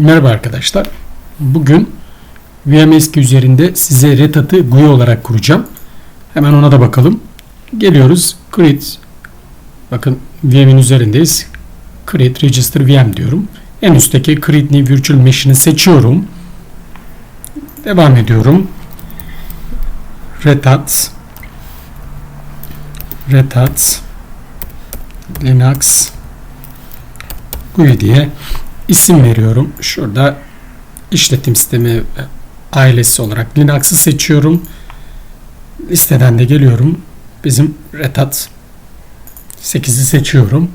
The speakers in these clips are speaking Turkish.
Merhaba arkadaşlar. Bugün VMSK üzerinde size Red Hat'ı GUI olarak kuracağım. Hemen ona da bakalım. Geliyoruz. Create. Bakın VM'in üzerindeyiz. Create Register VM diyorum. En üstteki Create New Virtual Machine'i seçiyorum. Devam ediyorum. Red Hat Linux GUI diye isim veriyorum. Şurada işletim sistemi ailesi olarak Linux'ı seçiyorum. Listeden de geliyorum. Bizim Red Hat 8'i seçiyorum.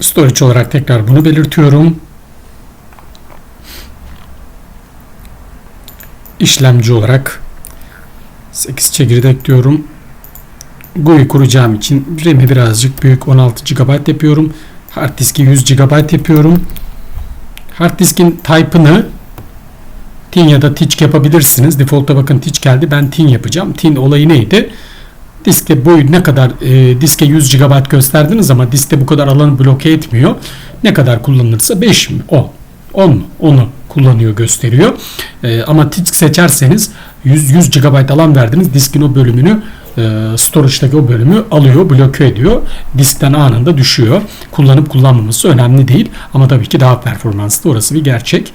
Storage olarak tekrar bunu belirtiyorum. İşlemci olarak 8 çekirdek diyorum. GUI kuracağım için RAM'i birazcık büyük 16 GB yapıyorum. Hard diski 100 GB yapıyorum. Hard diskin type'ını tin ya da teach yapabilirsiniz. Default'a bakın teach geldi. Ben tin yapacağım. Tin olayı neydi? Diskte boyu ne kadar e, diske 100 GB gösterdiniz ama diskte bu kadar alanı bloke etmiyor. Ne kadar kullanılırsa 5 mi? 10. 10 onu kullanıyor gösteriyor. E, ama teach seçerseniz 100, 100 GB alan verdiniz. Diskin o bölümünü storage'daki o bölümü alıyor, bloke ediyor. Diskten anında düşüyor. Kullanıp kullanmaması önemli değil. Ama tabii ki daha performanslı. Orası bir gerçek.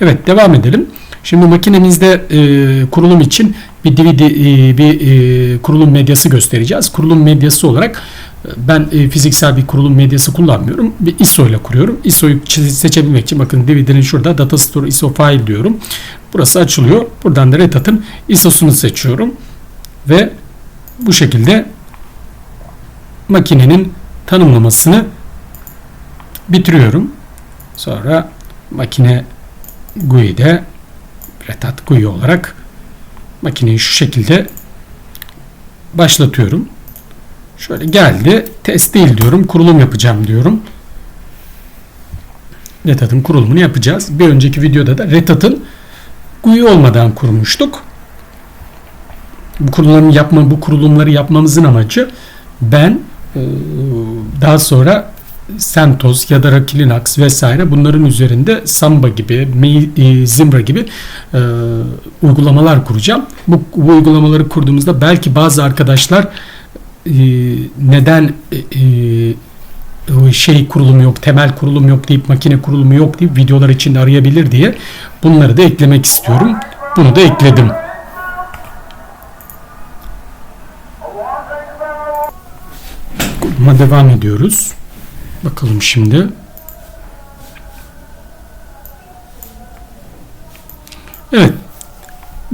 Evet devam edelim. Şimdi makinemizde e, kurulum için bir DVD e, bir e, kurulum medyası göstereceğiz. Kurulum medyası olarak e, ben e, fiziksel bir kurulum medyası kullanmıyorum. Bir ISO ile kuruyorum. ISO'yu seçebilmek için bakın DVD'nin şurada Data Store ISO File diyorum. Burası açılıyor. Buradan da Red Hat'ın ISO'sunu seçiyorum. Ve bu şekilde makinenin tanımlamasını bitiriyorum. Sonra makine GUI'de Red Hat GUI olarak makineyi şu şekilde başlatıyorum. Şöyle geldi. Test değil diyorum. Kurulum yapacağım diyorum. Red Hat'ın kurulumunu yapacağız. Bir önceki videoda da Red Hat'ın GUI olmadan kurmuştuk bu kurulumları yapma bu kurulumları yapmamızın amacı ben e, daha sonra CentOS ya da Rocky Linux vesaire bunların üzerinde Samba gibi, e, Zimbra gibi e, uygulamalar kuracağım. Bu, bu uygulamaları kurduğumuzda belki bazı arkadaşlar e, neden e, şey kurulumu yok, temel kurulum yok deyip makine kurulumu yok deyip videolar içinde arayabilir diye bunları da eklemek istiyorum. Bunu da ekledim. Ama devam ediyoruz. Bakalım şimdi. Evet.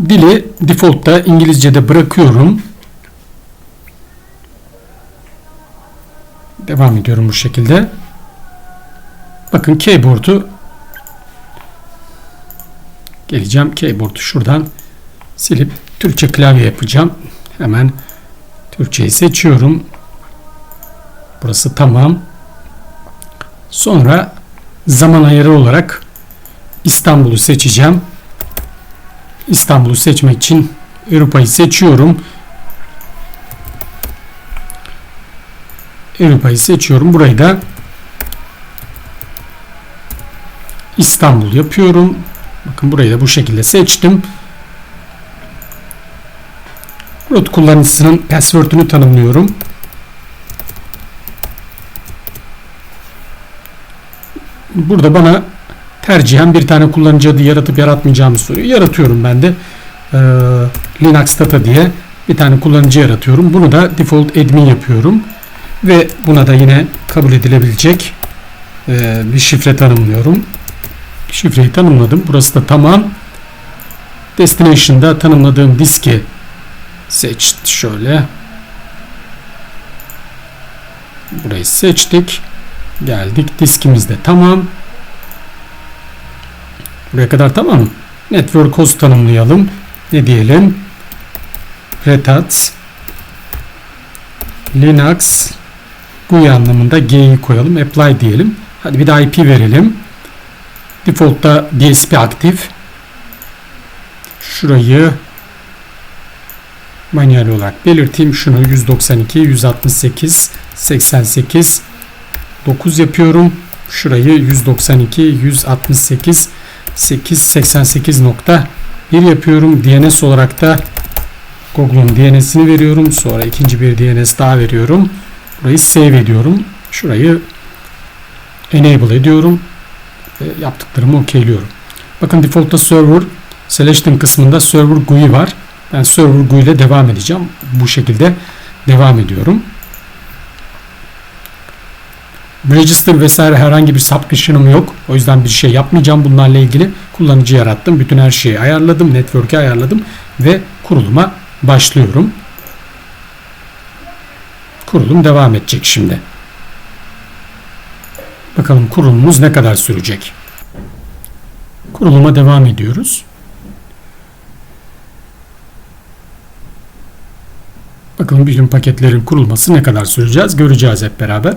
Dili default'ta İngilizce'de bırakıyorum. Devam ediyorum bu şekilde. Bakın keyboard'u geleceğim. Keyboard'u şuradan silip Türkçe klavye yapacağım. Hemen Türkçeyi seçiyorum. Burası tamam. Sonra zaman ayarı olarak İstanbul'u seçeceğim. İstanbul'u seçmek için Avrupa'yı seçiyorum. Avrupa'yı seçiyorum. Burayı da İstanbul yapıyorum. Bakın burayı da bu şekilde seçtim. Root kullanıcısının password'ünü tanımlıyorum. Burada bana tercihen bir tane kullanıcı adı yaratıp yaratmayacağımı soruyor. Yaratıyorum ben de e, Linux Data diye bir tane kullanıcı yaratıyorum. Bunu da default admin yapıyorum. Ve buna da yine kabul edilebilecek e, bir şifre tanımlıyorum. Şifreyi tanımladım. Burası da tamam. Destination'da tanımladığım diski seç şöyle. Burayı seçtik. Geldik. Diskimiz de tamam. Buraya kadar tamam. Network host tanımlayalım. Ne diyelim? Red Hat Linux GUI anlamında G'yi koyalım. Apply diyelim. Hadi bir daha IP verelim. Default'ta DSP aktif. Şurayı manuel olarak belirteyim. Şunu 192, 168, 88 9 yapıyorum. Şurayı 192, 168, 888.1 yapıyorum. DNS olarak da Google'un DNS'ini veriyorum. Sonra ikinci bir DNS daha veriyorum. Burayı save ediyorum. Şurayı enable ediyorum. Ve yaptıklarımı okeyliyorum. Bakın default'ta server selection kısmında server GUI var. Ben server GUI ile devam edeceğim. Bu şekilde devam ediyorum. Register vesaire herhangi bir subscription'ım yok. O yüzden bir şey yapmayacağım bunlarla ilgili. Kullanıcı yarattım. Bütün her şeyi ayarladım. Network'ü ayarladım. Ve kuruluma başlıyorum. Kurulum devam edecek şimdi. Bakalım kurulumumuz ne kadar sürecek. Kuruluma devam ediyoruz. Bakalım bütün paketlerin kurulması ne kadar süreceğiz göreceğiz hep beraber.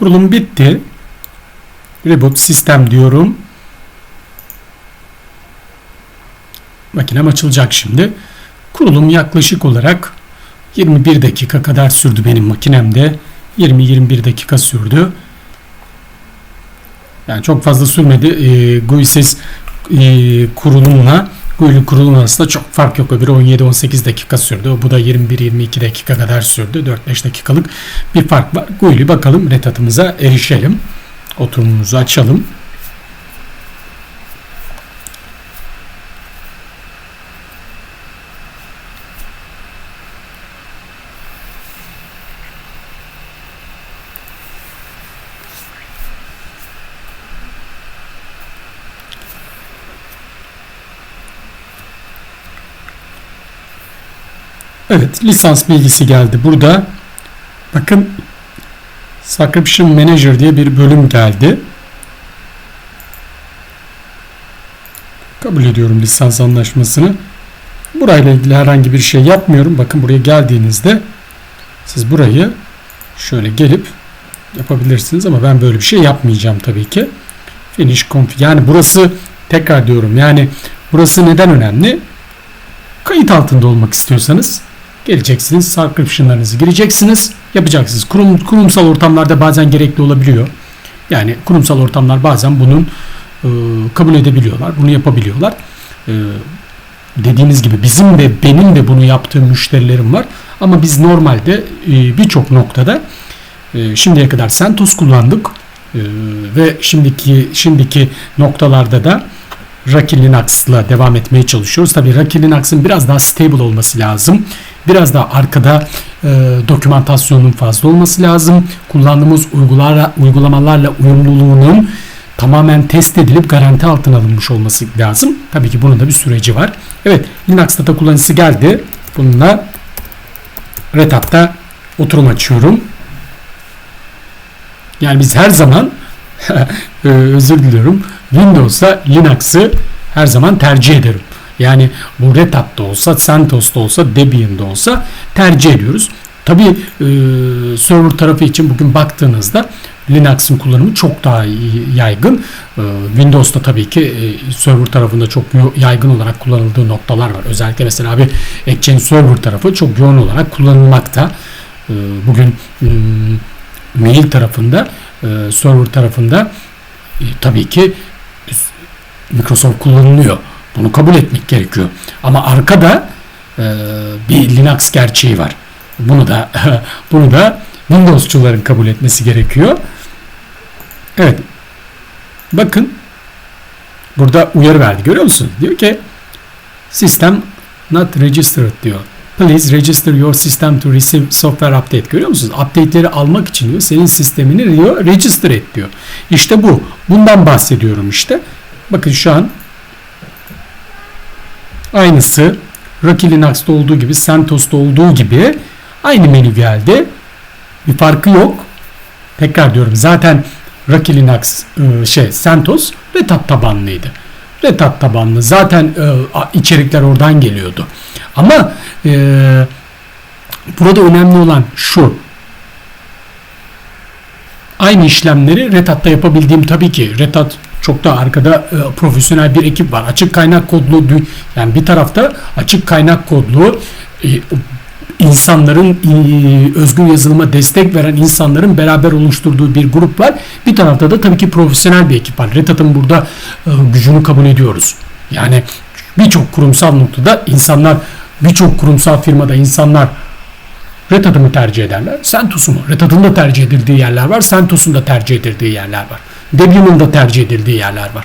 Kurulum bitti. Reboot sistem diyorum. Makinem açılacak şimdi. Kurulum yaklaşık olarak 21 dakika kadar sürdü benim makinemde. 20-21 dakika sürdü. Yani çok fazla sürmedi. E, GUI'siz e, kurulumla GUI'li kurulum arasında çok fark yok. Öbürü 17-18 dakika sürdü. Bu da 21-22 dakika kadar sürdü. 4-5 dakikalık bir fark var. GUI'li bakalım retatımıza erişelim. Oturumumuzu açalım. Evet lisans bilgisi geldi burada. Bakın Subscription Manager diye bir bölüm geldi. Kabul ediyorum lisans anlaşmasını. Burayla ilgili herhangi bir şey yapmıyorum. Bakın buraya geldiğinizde siz burayı şöyle gelip yapabilirsiniz ama ben böyle bir şey yapmayacağım tabii ki. Finish config. Yani burası tekrar diyorum yani burası neden önemli? Kayıt altında olmak istiyorsanız Geleceksiniz, subscription'larınızı gireceksiniz, yapacaksınız. Kurum, kurumsal ortamlarda bazen gerekli olabiliyor. Yani kurumsal ortamlar bazen bunun e, kabul edebiliyorlar, bunu yapabiliyorlar. E, dediğiniz gibi bizim de benim de bunu yaptığım müşterilerim var. Ama biz normalde e, birçok noktada e, şimdiye kadar CentOS kullandık. Ee, ve şimdiki şimdiki noktalarda da Rocky Linux'la devam etmeye çalışıyoruz. Tabii Rocky Linux'ın biraz daha stable olması lazım. Biraz daha arkada e, dokümantasyonun fazla olması lazım. Kullandığımız uygularla, uygulamalarla uyumluluğunun tamamen test edilip garanti altına alınmış olması lazım. Tabii ki bunun da bir süreci var. Evet Linux Data kullanıcısı geldi. Bununla Red Hat'ta oturum açıyorum. Yani biz her zaman e, özür diliyorum Windows'a Linux'ı her zaman tercih ederim. Yani bu Red Hat'ta olsa, CentOS'ta olsa, Debian'da olsa tercih ediyoruz. Tabii e, server tarafı için bugün baktığınızda Linux'ın kullanımı çok daha yaygın. E, Windows'ta tabii ki e, server tarafında çok yaygın olarak kullanıldığı noktalar var. Özellikle mesela bir Exchange server tarafı çok yoğun olarak kullanılmakta. E, bugün e, mail tarafında, e, server tarafında e, tabii ki Microsoft kullanılıyor. Bunu kabul etmek gerekiyor. Ama arkada e, bir Linux gerçeği var. Bunu da bunu da Windows'çuların kabul etmesi gerekiyor. Evet. Bakın burada uyarı verdi. Görüyor musun? Diyor ki System not registered diyor. Please register your system to receive software update. Görüyor musunuz? Update'leri almak için diyor senin sistemini diyor register et diyor. İşte bu. Bundan bahsediyorum işte. Bakın şu an aynısı Rocky Linux'ta olduğu gibi CentOS'ta olduğu gibi aynı menü geldi. Bir farkı yok. Tekrar diyorum zaten Rocky Linux e, şey CentOS Red Hat tabanlıydı. Red Hat tabanlı. Zaten e, içerikler oradan geliyordu. Ama e, burada önemli olan şu. Aynı işlemleri Red Hat'ta yapabildiğim tabii ki Red Hat çok da arkada e, profesyonel bir ekip var. Açık kaynak kodlu yani bir tarafta açık kaynak kodlu e, insanların e, özgün yazılıma destek veren insanların beraber oluşturduğu bir grup var. Bir tarafta da tabii ki profesyonel bir ekip var. Red Hat'ın burada e, gücünü kabul ediyoruz. Yani birçok kurumsal noktada insanlar birçok kurumsal firmada insanlar Red Hat'ı mı tercih ederler? CentOS'u mu? Red Hat'ın da tercih edildiği yerler var. CentOS'un da tercih edildiği yerler var. Debian'ın da tercih edildiği yerler var.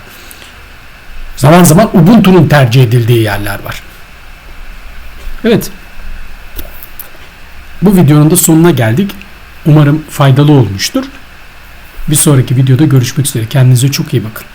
Zaman zaman Ubuntu'nun tercih edildiği yerler var. Evet. Bu videonun da sonuna geldik. Umarım faydalı olmuştur. Bir sonraki videoda görüşmek üzere. Kendinize çok iyi bakın.